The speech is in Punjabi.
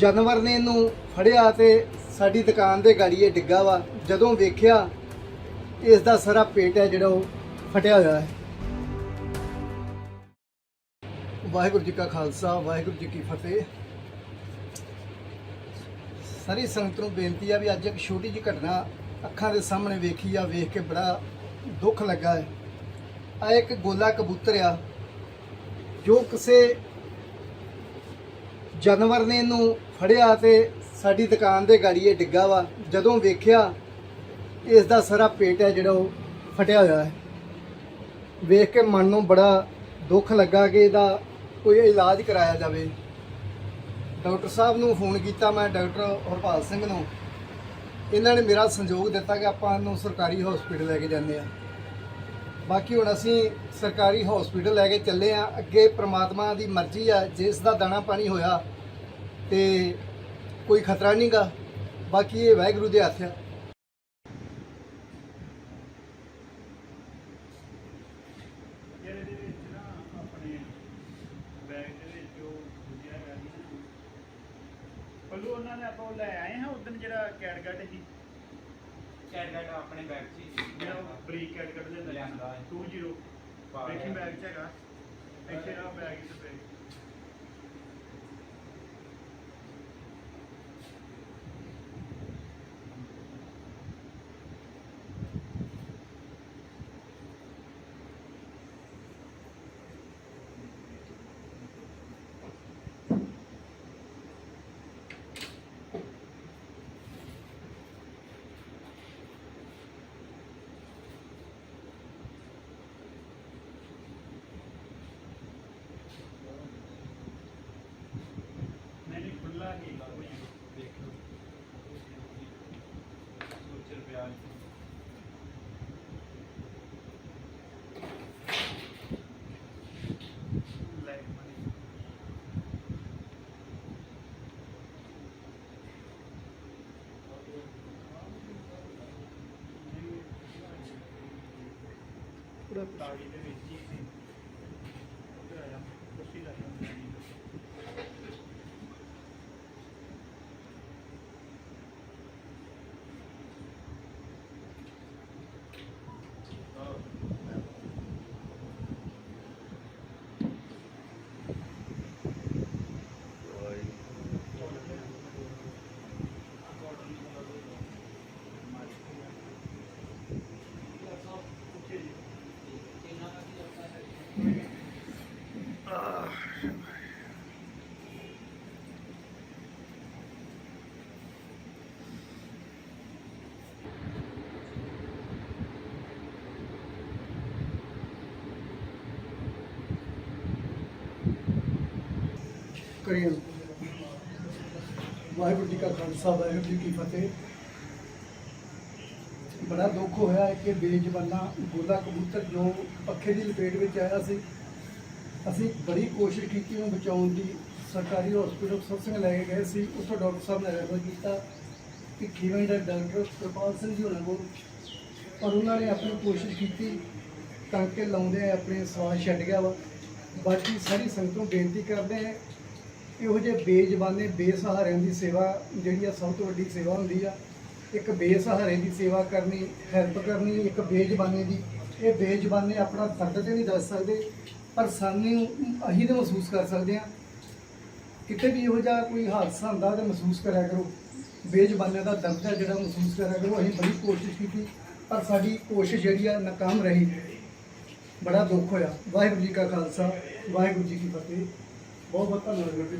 ਜਾਨਵਰ ਨੇ ਇਹਨੂੰ ਫੜਿਆ ਤੇ ਸਾਡੀ ਦੁਕਾਨ ਦੇ ਗਾੜੀ ਇਹ ਡਿੱਗਾ ਵਾ। ਜਦੋਂ ਵੇਖਿਆ ਇਸ ਦਾ ਸਾਰਾ ਪੇਟ ਹੈ ਜਿਹੜਾ ਉਹ ਫਟਿਆ ਹੋਇਆ ਹੈ। ਵਾਹਿਗੁਰੂ ਜੀ ਕਾ ਖਾਲਸਾ, ਵਾਹਿਗੁਰੂ ਜੀ ਕੀ ਫਤਿਹ। ਸਾਰੀ ਸੰਗਤ ਨੂੰ ਬੇਨਤੀ ਆ ਵੀ ਅੱਜ ਇੱਕ ਛੋਟੀ ਜਿਹੀ ਘਟਨਾ ਅੱਖਾਂ ਦੇ ਸਾਹਮਣੇ ਵੇਖੀ ਆ, ਵੇਖ ਕੇ ਬੜਾ ਦੁੱਖ ਲੱਗਾ ਹੈ। ਆ ਇੱਕ ਗੋਲਾ ਕਬੂਤਰ ਆ, ਜੋ ਕਿਸੇ ਜਾਨਵਰ ਨੇ ਇਹਨੂੰ ਫੜਿਆ ਤੇ ਸਾਡੀ ਦੁਕਾਨ ਦੇ ਗਾੜੀ ਇਹ ਡਿੱਗਾ ਵਾ। ਜਦੋਂ ਵੇਖਿਆ ਇਸ ਦਾ ਸਾਰਾ ਪੇਟ ਹੈ ਜਿਹੜਾ ਉਹ ਫਟਿਆ ਹੋਇਆ ਹੈ। ਵੇਖ ਕੇ ਮਨ ਨੂੰ ਬੜਾ ਦੁੱਖ ਲੱਗਾ ਕਿ ਇਹਦਾ ਕੋਈ ਇਲਾਜ ਕਰਾਇਆ ਜਾਵੇ। ਡਾਕਟਰ ਸਾਹਿਬ ਨੂੰ ਫੋਨ ਕੀਤਾ ਮੈਂ, ਡਾਕਟਰ ਹਰਪਾਲ ਸਿੰਘ ਨੂੰ। ਇਹਨਾਂ ਨੇ ਮੇਰਾ ਸੰਯੋਗ ਦਿੱਤਾ ਕਿ ਆਪਾਂ ਇਹਨੂੰ ਸਰਕਾਰੀ ਹਸਪੀਟਲ ਲੈ ਕੇ ਜਾਂਦੇ ਆ ਬਾਕੀ ਹੁਣ ਅਸੀਂ ਸਰਕਾਰੀ ਹਸਪੀਟਲ ਲੈ ਕੇ ਚੱਲੇ ਆ ਅੱਗੇ ਪ੍ਰਮਾਤਮਾ ਦੀ ਮਰਜ਼ੀ ਆ ਜਿਸ ਦਾ ਦਾਣਾ ਪਾਣੀ ਹੋਇਆ ਤੇ ਕੋਈ ਖਤਰਾ ਨਹੀਂਗਾ। ਬਾਕੀ ਇਹ ਵਾਹਿਗੁਰੂ ਦੇ ਹੱਥ ਆ। ਪੱਲੂ ਉਹਨਾਂ ਨੇ ਆਪਾਂ ਲੈ ਆਏ ਹਾਂ ਉਦੋਂ ਜਿਹੜਾ ਕੈਟਗਟ ਸੀ। ਕੈਟਗਟ ਆਪਣੇ ਬੈਗ 'ਚ ਹੀ ਬਰੀਕ ਕੈਟਗਟ ਦੇ ਅੰਦਰ ਲਿਆਂਦਾ ਹੈ। 20 ਪਾ ਵੇਖੀ ਲਿਆ। ਬੈਗ ਚ ਹੈਗਾ ਇੱਥੇ ਆ ਬੈਗ ਚ ਪਏ ਨਹੀਂ ਨਹੀਂ ਖੁੱਲਾ ਹੀ ਕੋਈ ਦੇਖ ਲਓ ਸੋਚ ਰੁਪਿਆ ਲੈ ਮਨੀ ਤਾੜੀ ਦੇ ਵਿੱਚ ਹੀ ਸੀ ਉੱਧਰ ਆਇਆ ਕੁਰਸੀ ਲੈ ਜਾ ਕਰੀਏ ਵਾਹਿਗੁਰੂ ਜੀ ਕਾ ਖਾਲਸਾ, ਵਾਹਿਗੁਰੂ ਜੀ ਕੀ ਫਤਿਹ। ਬੜਾ ਦੁੱਖ ਹੋਇਆ ਹੈ ਕਿ ਬੇਜਵਾਨਾ ਗੋਲਾ ਕਬੂਤਰ ਜੋ ਪੱਖੇ ਦੀ ਲਪੇਟ ਵਿੱਚ ਆਇਆ ਸੀ, ਅਸੀਂ ਬੜੀ ਕੋਸ਼ਿਸ਼ ਕੀਤੀ ਉਹਨੂੰ ਬਚਾਉਣ ਦੀ। ਸਰਕਾਰੀ ਹਸਪੀਟਲ ਸਤਸੰਗ ਲੈ ਕੇ ਗਏ ਸੀ ਉੱਥੋਂ ਡਾਕਟਰ ਸਾਹਿਬ ਨੇ ਰੈਫਰ ਕੀਤਾ ਕਿ ਕਿਵੇਂ ਦਾ ਡਾਕਟਰ ਕਿਰਪਾਲ ਸਿੰਘ ਜੀ ਹੋਣਾ ਕੋਲ। ਪਰ ਉਹਨਾਂ ਨੇ ਆਪਣੀ ਕੋਸ਼ਿਸ਼ ਕੀਤੀ ਤਾਂ ਕਿ ਲਾਉਂਦੇ ਆਪਣੇ ਸਵਾਸ ਛੱਡ ਗਿਆ ਵਾ। ਬਾਕੀ ਸਾਰੀ ਸੰਗਤ ਨੂੰ ਬੇਨਤੀ ਕਰਦੇ ਆ ਇਹੋ ਜਿਹੇ ਬੇਜ਼ਬਾਨੇ, ਬੇਸਹਾਰਿਆਂ ਦੀ ਸੇਵਾ ਜਿਹੜੀ ਆ ਸਭ ਤੋਂ ਵੱਡੀ ਸੇਵਾ ਹੁੰਦੀ ਆ। ਇੱਕ ਬੇਸਹਾਰੇ ਦੀ ਸੇਵਾ ਕਰਨੀ ਹੈਲਪ ਕਰਨੀ, ਇੱਕ ਬੇਜ਼ਬਾਨੇ ਦੀ। ਇਹ ਬੇਜ਼ਬਾਨੇ ਆਪਣਾ ਦਰਦ ਤੇ ਨਹੀਂ ਦੱਸ ਸਕਦੇ, ਪਰ ਸਾਨੂੰ ਅਸੀਂ ਤਾਂ ਮਹਿਸੂਸ ਕਰ ਸਕਦੇ ਆ ਕਿਤੇ ਵੀ ਇਹੋ ਜਿਹਾ ਕੋਈ ਹਾਦਸਾ ਹੁੰਦਾ ਤਾਂ ਮਹਿਸੂਸ ਕਰਿਆ ਕਰੋ। ਬੇਜ਼ਬਾਨੇ ਦਾ ਦਰਦ ਹੈ ਜਿਹੜਾ ਮਹਿਸੂਸ ਕਰਿਆ ਕਰੋ। ਅਸੀਂ ਬੜੀ ਕੋਸ਼ਿਸ਼ ਕੀਤੀ, ਪਰ ਸਾਡੀ ਕੋਸ਼ਿਸ਼ ਜਿਹੜੀ ਆ ਨਾਕਾਮ ਰਹੀ। ਬੜਾ ਦੁੱਖ ਹੋਇਆ। ਵਾਹਿਗੁਰੂ ਜੀ ਕਾ ਖਾਲਸਾ, ਵਾਹਿਗੁਰੂ ਜੀ ਕੀ ਫਤਿਹ। ਬਹੁਤ ਬਹੁਤ ਧੰਨਵਾਦ ਗੁਰੂ ਜੀ।